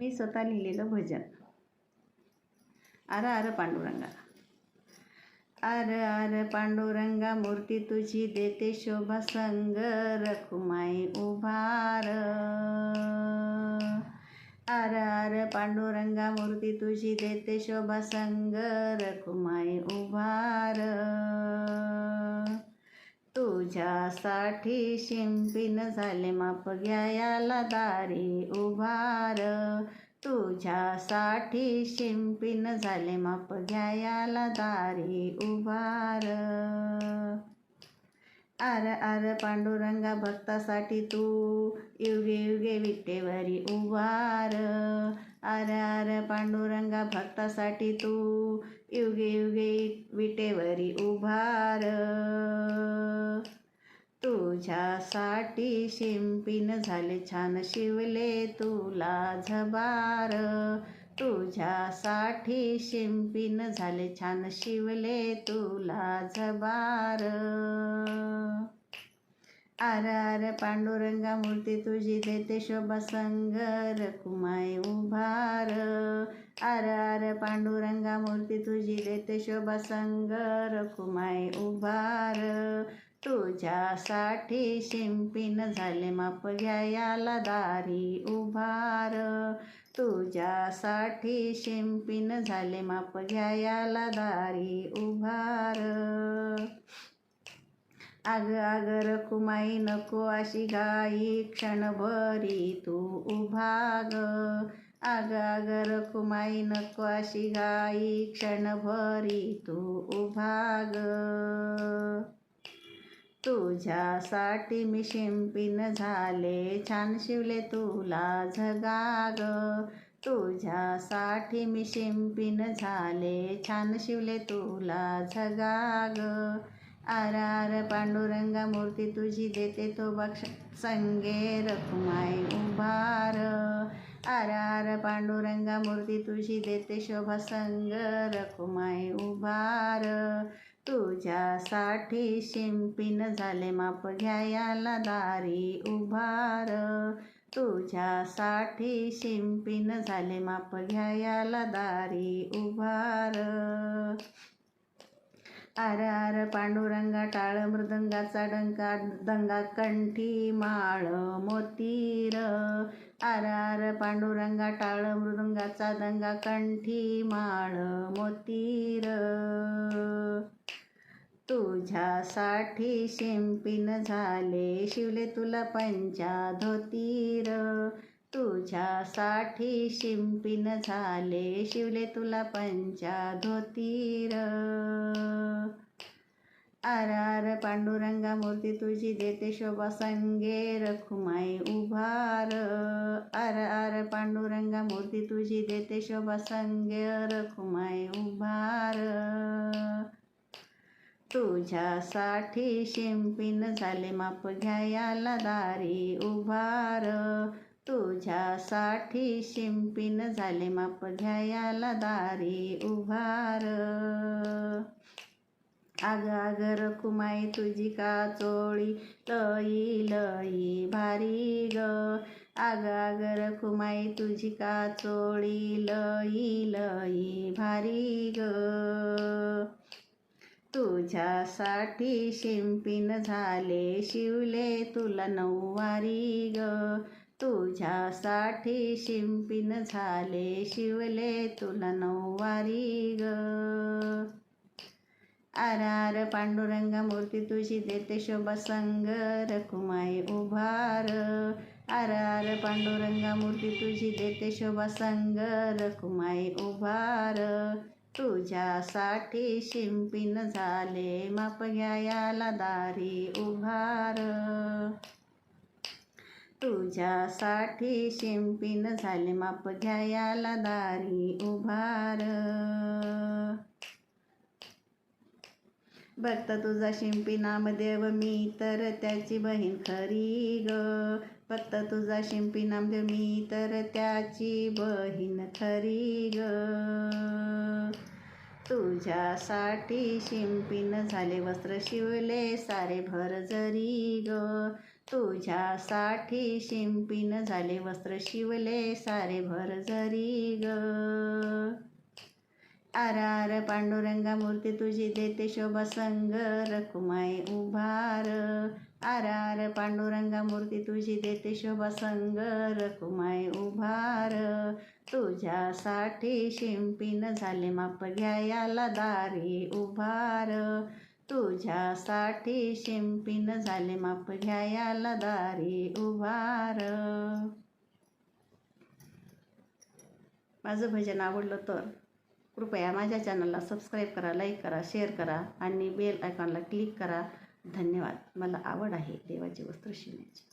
मी स्वतः लिहिलेलं भजन. आर आर पांडुरंगा. आर आर पांडुरंगा मूर्ती तुझी देते शोभा संग रखुमाई उभार. आर आर पांडुरंगा मूर्ती तुझी देते शोभा संग रखुमाई उभार. तुझ्यासाठी शिंपीन झाले माप घ्यायाला दारी उभार. तुझ्यासाठी शिंपीन झाले माप घ्यायाला दारी उभार. आर आर पांडुरंगा भक्तासाठी तू युगे युगे विटेवरी उभार. आर आर पांडुरंगा भक्तासाठी तू युगे युगे विटेवरी उभार. तुझ्यासाठी शिंपीन झाले छान शिवले तुला झबार. तुझ्यासाठी शिंपीन झाले छान शिवले तुला झबार. आर आर पांडुरंगा मूर्ती तुझी देते शोभा संग रकुमाई उभार. आर आर पांडुरंगा मूर्ती तुझी देते शोभा संग रकुमाई उभार. तुझ्यासाठी शिंपीन झाले माप घ्यायाला दारी उभार. तुझ्यासाठी शिंपीन झाले माप घ्यायाला दारी उभार. आग आगर कुमाई नको अशी गाई क्षणभरी तू उभाग. आग आगर कुमाई नको अशी गाई क्षणभरी तू उभाग. तुझ्यासाठी मी शिंपीन झाले छान शिवले तुला झगाग. तुझ्यासाठी मी शिंपीन झाले छान शिवले तुला झगाग. आर आर पांडुरंगा मूर्ती तुझी देते तो बक्ष संगे रखुमाई उभार. आर आर पांडुरंगा मूर्ती तुझी देते शोभा संग रखुमाई उभार. तुझ्यासाठी शिंपीन झाले माप घ्यायला दारी उभार. तुझ्यासाठी शिंपीन झाले माप घ्यायला दारी उभार. आर आर पांडुरंगा टाळ मृदंगाचा डंका दंगा कंठी माळ मोतीर. आर आर पांडुरंगा टाळ मृदंगाचा दंगा कंठी माळ मोतीर. तुझ्यासाठी शिंपीन झाले शिवले तुला पंचा धोतीर तुझ्यासाठी शिंपीन झाले शिवले तुला पंचा धोतीर आर आर पांडुरंगा मूर्ती तुझी देते शोभा संगे रखुमाई उभार. आर आर पांडुरंगा मूर्ती तुझी देते शोभा संगे रखुमाई उभार. तुझ्यासाठी शिंपीन झाले माप घ्यायाला दारी उभार. तुझ्यासाठी शिंपीन झाले माप घ्यायाला दारी उभार. आग आगर कुमाई तुझी का चोळी? लई लई भारी ग. आग आगर कुमाई तुझी का चोळी? लई लई भारी ग. तुझ्यासाठी शिंपीन झाले शिवले तुला नऊवारी ग. तुझ्यासाठी शिंपीन झाले शिवले तुला नऊवारी ग. आर आर पांडुरंगा मूर्ती तुझी देते शोभा संग रखुमाई उभार. आर आर पांडुरंगा मूर्ती तुझी देते शोभा संग रखुमाई उभार. तुझ्यासाठी शिंपीन झाले. माप घ्यायाला दारी उभार. तुझ्यासाठी शिंपीन झाले. माप घ्यायाला दारी उभार. भक्त तुझा शिंपी व मी तर त्याची बहीण खरी ग. भक्त तुझा शिंपी मी तर त्याची बहीण खरी ग. तुझ्यासाठी शिंपिन झाले वस्त्र शिवले सारे भर जरी ग. तुझ्यासाठी शिंपिन झाले वस्त्र शिवले सारे भर जरी ग. आर आर पांडुरंगा मूर्ती तुझी देते शोभा संग रखुमाई उभार. आर आर पांडुरंगा मूर्ती तुझी देते शोभा संग रखुमाई उभार. तुझ्यासाठी शिंपीन झाले माप घ्यायाला दारी उभार. तुझ्यासाठी शिंपीन झाले माप घ्यायाला दारी उभार. माझं भजन आवडलं तर. कृपया माझ्या चॅनलला सबस्क्राईब करा लाईक करा शेअर करा आणि बेल आयकॉनला क्लिक करा. धन्यवाद. मला आवड आहे देवाची वस्त्र शिवण्याची.